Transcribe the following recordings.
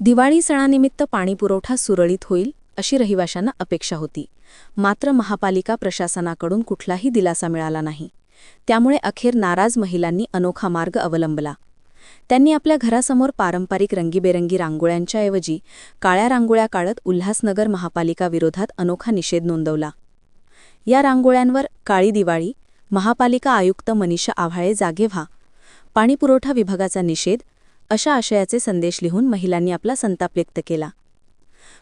दिवाळी सणानिमित्त पाणीपुरवठा सुरळीत होईल अशी रहिवाशांना अपेक्षा होती. मात्र महापालिका प्रशासनाकडून कुठलाही दिलासा मिळाला नाही. त्यामुळे अखेर नाराज महिलांनी अनोखा मार्ग अवलंबला. त्यांनी आपल्या घरासमोर पारंपरिक रंगीबेरंगी रांगोळ्यांच्या ऐवजी काळ्या रांगोळ्या काढत उल्हासनगर महापालिका विरोधात अनोखा निषेध नोंदवला. या रांगोळ्यांवर काळी दिवाळी महापालिका आयुक्त मनीषा आव्हाळे जागे व्हा पाणीपुरवठा विभागाचा निषेध अशा आशयाचे संदेश लिहून महिलांनी आपला संताप व्यक्त केला.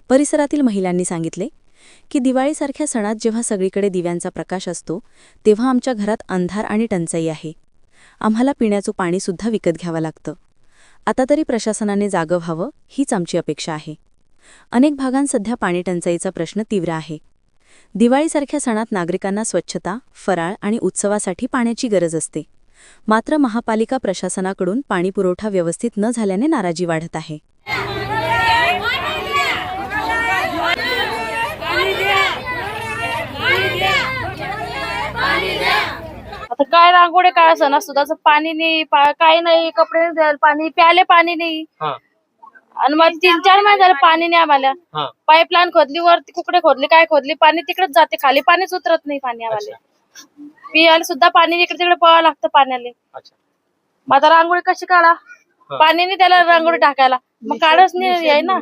परिसरातील महिलांनी सांगितले की दिवाळीसारख्या सणात जेव्हा सगळीकडे दिव्यांचा प्रकाश असतो तेव्हा आमच्या घरात अंधार आणि टंचाई आहे. आम्हाला पिण्याचं पाणीसुद्धा विकत घ्यावं लागतं. आता तरी प्रशासनाने जागं व्हावं हीच आमची अपेक्षा आहे. अनेक भागांत सध्या पाणीटंचाईचा प्रश्न तीव्र आहे. दिवाळीसारख्या सणात नागरिकांना स्वच्छता फराळ आणि उत्सवासाठी पाण्याची गरज असते. मात्र महापालिका प्रशासनाकडून पाणीपुरवठा व्यवस्थित न झाल्याने नाराजी वाढत आहे. आता काय रांगोळी काय असं नसतो. त्याचं पाणी नाही पा- काही नाही कपडे नाही धुवायला पाणी प्याले पाणी नाही. हा. आणि मग तीन चार महिने झाले पाणी नाही आम्हाला. हा. पाईपलाईन खोदली वरती कुकडे खोदली काय खोदली पाणी तिकडेच जाते खाली पाणीच उतरत नाही पाणी आम्हाला. पियाला सुद्धा पाणी इकडे तिकडे पळावं लागतं पाण्याला. अच्छा. मग आता रांगोळी कशी काढा? पाणी नाही त्याला रांगोळी टाकायला. मग काढच नाही आहे ना.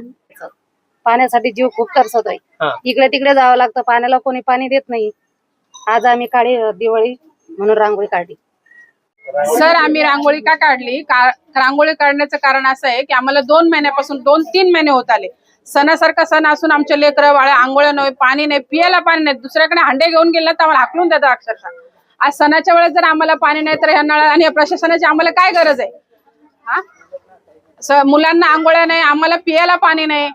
पाण्यासाठी जीव खूप तरसत आहे. हा. इकडे तिकडे जावं लागतं पाण्याला कोणी पाणी देत नाही. आज आम्ही काढी दिवाळी म्हणून रांगोळी काढली. सर आम्ही रांगोळी का काढली? का रांगोळी काढण्याचं कारण असं आहे की आम्हाला दोन महिन्यापासून दोन तीन महिने होत आले. सणासारखा सण असून आमच्या लेकरं बाळा आंघोळ नाही पाणी नाही पियाला पाणी नाही. दुसऱ्याकडे हंडे घेऊन गेले तर आम्हाला हाकलून देतात अक्षरशः. आज सणाच्या वेळेस जर आम्हाला पाणी नाही तर ह्या नळ आणि प्रशासनाची आम्हाला काय गरज आहे? हा? मुलांना आंघोळ्या नाही आम्हाला पियाला पाणी नाही.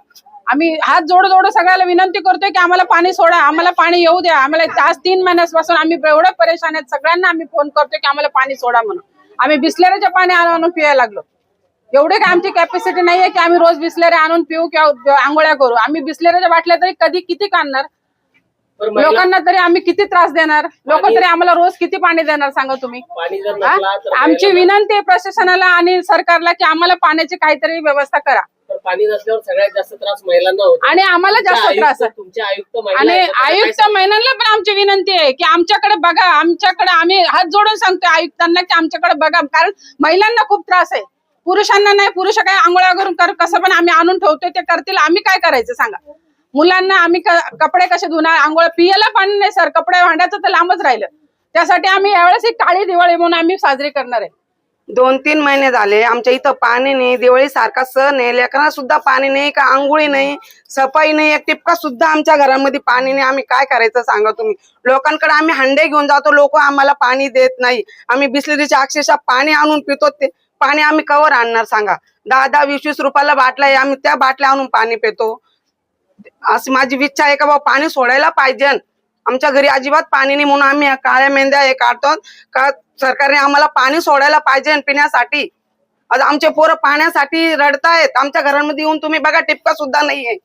आम्ही हात जोड जोड सगळ्याला विनंती करतोय की आम्हाला पाणी सोडा आम्हाला पाणी येऊ द्या. आम्हाला आज तीन महिन्यापासून आम्ही एवढं परेशान आहेत सगळ्यांना आम्ही फोन करतोय की आम्हाला पाणी सोडा म्हणून. आम्ही बिस्लेरीचे पाणी आणून पियायला लागलो. एवढे काय आमची कॅपॅसिटी नाहीये की आम्ही रोज बिस्लेरी आणून पिऊ किंवा आंघोळ्या करू. आम्ही बिस्लेरीच्या बाटल्या तरी कधी किती काढणार? लोकांना तरी आम्ही किती त्रास देणार? लोक तरी आम्हाला रोज किती पाणी देणार सांगा तुम्ही? आमची विनंती आहे प्रशासनाला आणि सरकारला की आम्हाला पाण्याची काहीतरी व्यवस्था करा. पण पाणी नसल्यावर सगळ्यात जास्त त्रास महिलांना होतो. आणि आम्हाला जास्त त्रास आयुक्त आणि आयुक्त महिलांना पण आमची विनंती आहे की आमच्याकडे बघा आमच्याकडे आम्ही हात जोडून सांगतोय आयुक्तांना की आमच्याकडे बघा कारण महिलांना खूप त्रास आहे. पुरुषांना नाही पुरुष काय आंघोळ्या करून कर कसं पण आम्ही आणून ठेवतोय ते करतील आम्ही काय करायचं सांगा. मुलांना आम्ही कपडे कसे धुणार आंघोळ पियाला पाणी नाही सर कपडे भांड्याचं तर लांबच राहिलं. त्यासाठी आम्ही यावेळेस एक काळी दिवाळी म्हणून आम्ही साजरी करणार आहे. दोन तीन महिने झाले आमच्या इथं पाणी नाही दिवाळी सारखा सण आहे लेकरांना सुद्धा पाणी नाही का आंघोळी नाही सफाई नाही एक टिपका सुद्धा आमच्या घरामध्ये पाणी नाही आम्ही काय करायचं सांगा तुम्ही? लोकांकडे आम्ही हंडे घेऊन जातो लोक आम्हाला पाणी देत नाही. आम्ही बिसलेरीच्या अक्षरशः पाणी आणून पितो ते. पाणी आम्ही कवर आणणार सांगा. दहा दहा वीस वीस रुपयाला बाटला आहे आम्ही त्या बाटल्या आणून पाणी पितो. अशी माझी इच्छा आहे का बाबा पाणी सोडायला पाहिजे. आमच्या घरी अजिबात पाणी नाही म्हणून आम्ही काळ्या मेंढ्या हे काढतो. का सरकारने आम्हाला पाणी सोडायला पाहिजे पिण्यासाठी. आज आमचे पोरं पाण्यासाठी रडतायत. आमच्या घरांमध्ये येऊन तुम्ही बघा टिपका सुद्धा नाहीये.